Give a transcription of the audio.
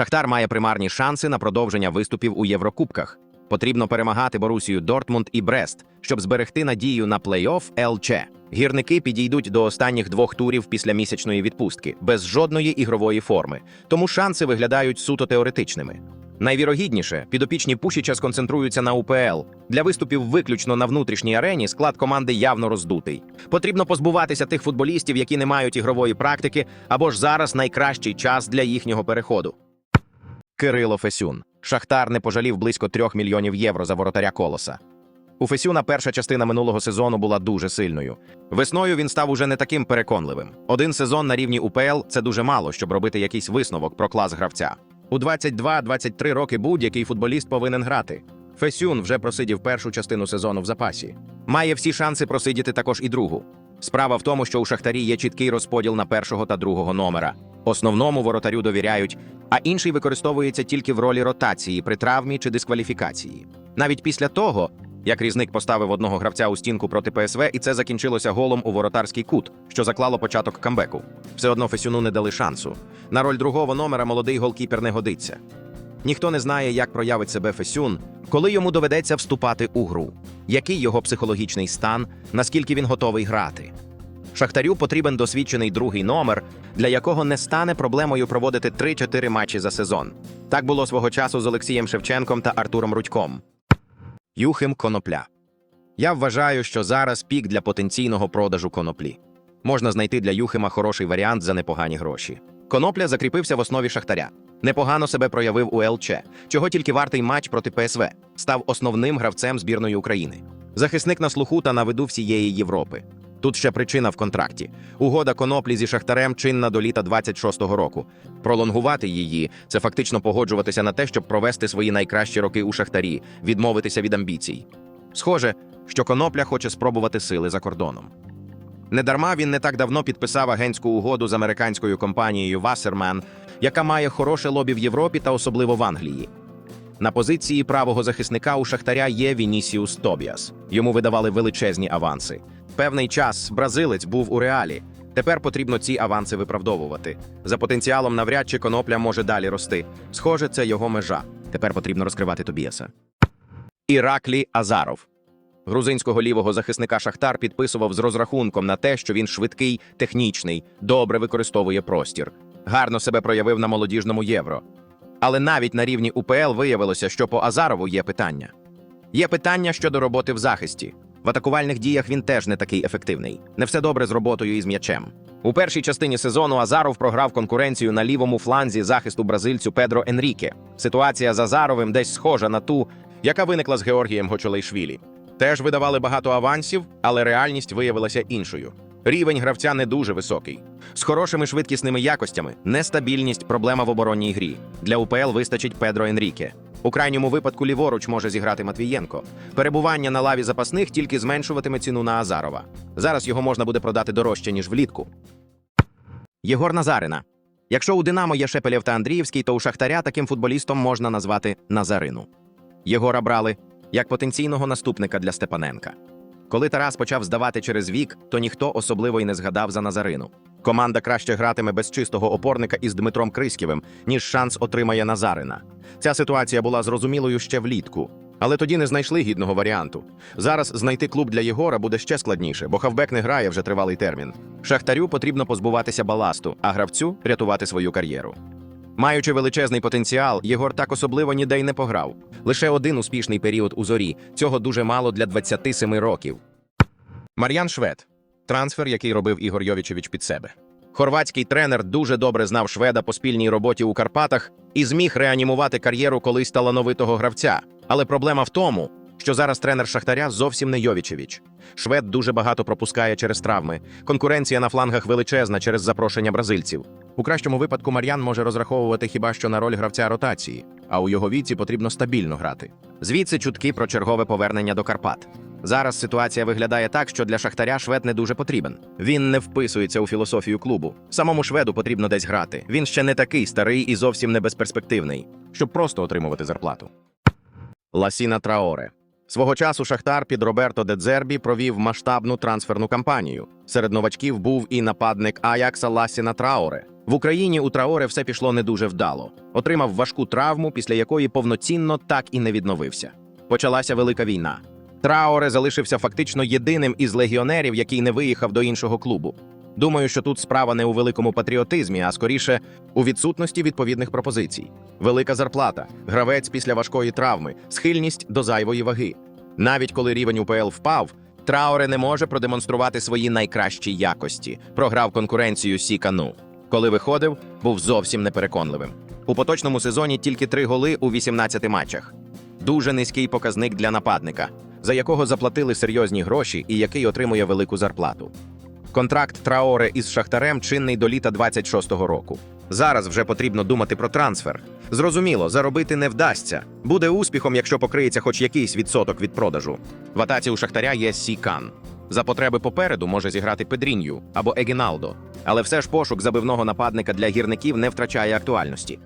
Шахтар має примарні шанси на продовження виступів у Єврокубках. Потрібно перемагати Борусію Дортмунд і Брест, щоб зберегти надію на плей-офф ЛЧ. Гірники підійдуть до останніх двох турів після місячної відпустки без жодної ігрової форми, тому шанси виглядають суто теоретичними. Найвірогідніше, підопічні Пушіча сконцентруються на УПЛ. Для виступів виключно на внутрішній арені склад команди явно роздутий. Потрібно позбуватися тих футболістів, які не мають ігрової практики, або ж зараз найкращий час для їхнього переходу. Кирило Фесюн. Шахтар не пожалів близько трьох мільйонів євро за воротаря колоса. У Фесюна перша частина минулого сезону була дуже сильною. Весною він став уже не таким переконливим. Один сезон на рівні УПЛ це дуже мало, щоб робити якийсь висновок про клас гравця. У 22-23 роки будь-який футболіст повинен грати. Фесюн вже просидів першу частину сезону в запасі. Має всі шанси просидіти також і другу. Справа в тому, що у Шахтарі є чіткий розподіл на першого та другого номера. Основному воротарю довіряють, а інший використовується тільки в ролі ротації при травмі чи дискваліфікації. Навіть після того, як різник поставив одного гравця у стінку проти ПСВ, і це закінчилося голом у воротарський кут, що заклало початок камбеку. Все одно Фесюну не дали шансу. На роль другого номера молодий голкіпер не годиться. Ніхто не знає, як проявить себе Фесюн, коли йому доведеться вступати у гру, який його психологічний стан, наскільки він готовий грати. Шахтарю потрібен досвідчений другий номер, для якого не стане проблемою проводити 3-4 матчі за сезон. Так було свого часу з Олексієм Шевченком та Артуром Рудьком. Юхим Конопля. Я вважаю, що зараз пік для потенційного продажу коноплі. Можна знайти для Юхима хороший варіант за непогані гроші. Конопля закріпився в основі Шахтаря. Непогано себе проявив у ЛЧ, чого тільки вартий матч проти ПСВ, став основним гравцем збірної України. Захисник на слуху та на виду всієї Європи. Тут ще причина в контракті. Угода коноплі зі Шахтарем чинна до літа 26-го року. Пролонгувати її це фактично погоджуватися на те, щоб провести свої найкращі роки у Шахтарі, відмовитися від амбіцій. Схоже, що конопля хоче спробувати сили за кордоном. Недарма він не так давно підписав агентську угоду з американською компанією Wasserman, яка має хороше лобі в Європі та особливо в Англії. На позиції правого захисника у Шахтаря є Вінісіус Тобіас. Йому видавали величезні аванси. Певний час бразилець був у реалі. Тепер потрібно ці аванси виправдовувати. За потенціалом навряд чи конопля може далі рости. Схоже, це його межа. Тепер потрібно розкривати Тобіаса. Іраклі Азаров. Грузинського лівого захисника Шахтар підписував з розрахунком на те, що він швидкий, технічний, добре використовує простір, гарно себе проявив на молодіжному євро. Але навіть на рівні УПЛ виявилося, що по Азарову є питання. Є питання щодо роботи в захисті. В атакувальних діях він теж не такий ефективний. Не все добре з роботою і з м'ячем. У першій частині сезону Азаров програв конкуренцію на лівому фланзі захисту бразильцю Педро Енріке. Ситуація з Азаровим десь схожа на ту, яка виникла з Георгієм Гочолейшвілі. Теж видавали багато авансів, але реальність виявилася іншою. Рівень гравця не дуже високий. З хорошими швидкісними якостями, нестабільність, проблема в оборонній грі. Для УПЛ вистачить Педро Енріке. У крайньому випадку ліворуч може зіграти Матвієнко. Перебування на лаві запасних тільки зменшуватиме ціну на Азарова. Зараз його можна буде продати дорожче, ніж влітку. Єгор Назарина. Якщо у Динамо є Шепелєв та Андріївський, то у Шахтаря таким футболістом можна назвати Назарину. Єгора брали як потенційного наступника для Степаненка. Коли Тарас почав здавати через вік, то ніхто особливо й не згадав за Назарину. Команда краще гратиме без чистого опорника із Дмитром Криськівим, ніж шанс отримає Назарина. Ця ситуація була зрозумілою ще влітку. Але тоді не знайшли гідного варіанту. Зараз знайти клуб для Єгора буде ще складніше, бо хавбек не грає вже тривалий термін. Шахтарю потрібно позбуватися баласту, а гравцю рятувати свою кар'єру. Маючи величезний потенціал, Єгор так особливо ніде й не пограв. Лише один успішний період у зорі. Цього дуже мало для 27 років. Мар'ян Швед трансфер, який робив Ігор Йовічевич під себе. Хорватський тренер дуже добре знав шведа по спільній роботі у Карпатах і зміг реанімувати кар'єру колись талановитого гравця. Але проблема в тому, що зараз тренер Шахтаря зовсім не Йовічевич. Швед дуже багато пропускає через травми. Конкуренція на флангах величезна через запрошення бразильців. У кращому випадку Мар'ян може розраховувати хіба що на роль гравця ротації, а у його віці потрібно стабільно грати. Звідси чутки про чергове повернення до Карпат. Зараз ситуація виглядає так, що для Шахтаря швед не дуже потрібен. Він не вписується у філософію клубу. Самому шведу потрібно десь грати. Він ще не такий старий і зовсім не безперспективний, щоб просто отримувати зарплату. Ласіна Траоре. Свого часу Шахтар під Роберто Дедзербі провів масштабну трансферну кампанію. Серед новачків був і нападник Аякса Ласіна Траоре. В Україні у Траоре все пішло не дуже вдало. Отримав важку травму, після якої повноцінно так і не відновився. Почалася велика війна. Траоре залишився фактично єдиним із легіонерів, який не виїхав до іншого клубу. Думаю, що тут справа не у великому патріотизмі, а скоріше у відсутності відповідних пропозицій. Велика зарплата, гравець після важкої травми, схильність до зайвої ваги. Навіть коли рівень УПЛ впав, Трауре не може продемонструвати свої найкращі якості. Програв конкуренцію Сікану. Коли виходив, був зовсім непереконливим. У поточному сезоні тільки три голи у 18 матчах. Дуже низький показник для нападника, за якого заплатили серйозні гроші і який отримує велику зарплату. Контракт Траоре із Шахтарем чинний до літа 26-го року. Зараз вже потрібно думати про трансфер. Зрозуміло, заробити не вдасться. Буде успіхом, якщо покриється хоч якийсь відсоток від продажу. В атаці у Шахтаря є Сікан. За потреби попереду може зіграти Педрінью або Егіналдо. Але все ж пошук забивного нападника для гірників не втрачає актуальності.